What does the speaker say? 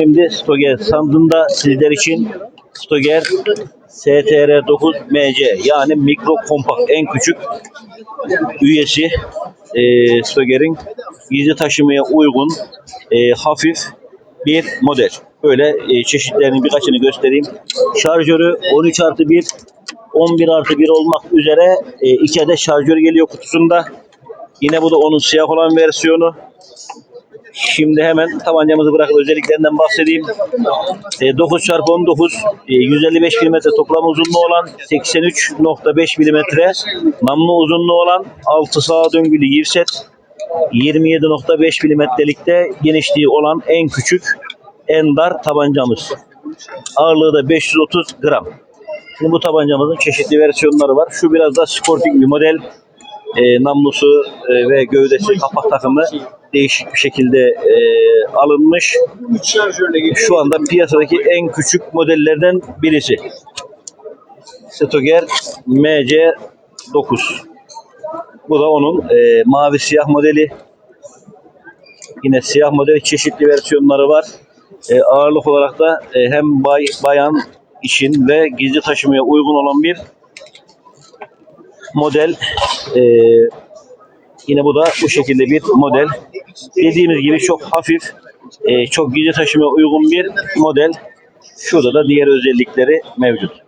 Şimdi Stoger sandığında sizler için Stoger STR9MC yani mikro kompakt en küçük üyesi e, Stoger'in gizli taşımaya uygun e, hafif bir model. Böyle e, çeşitlerinin birkaçını göstereyim. Şarjörü 13 artı 1 11 artı 1 olmak üzere e, iki adet şarjör geliyor kutusunda. Yine bu da onun siyah olan versiyonu. Şimdi hemen tabancamızı bırakıp özelliklerinden bahsedeyim. E, 9 x 19 e, 155 mm toplam uzunluğu olan 83.5 mm namlu uzunluğu olan 6 sağa döngülü givset 27.5 milimetrelikte genişliği olan en küçük en dar tabancamız. Ağırlığı da 530 gram. Şimdi bu tabancamızın çeşitli versiyonları var. Şu biraz da sporting bir model. E, namlusu e, ve gövdesi kapak takımı değişik bir şekilde e, alınmış. Şu anda piyasadaki en küçük modellerden birisi. Stoger MC9. Bu da onun e, mavi siyah modeli. Yine siyah model çeşitli versiyonları var. E, ağırlık olarak da e, hem bay, bayan için ve gizli taşımaya uygun olan bir model. E, yine bu da bu şekilde bir model. Dediğimiz gibi çok hafif, e, çok gizli taşımaya uygun bir model. Şurada da diğer özellikleri mevcut.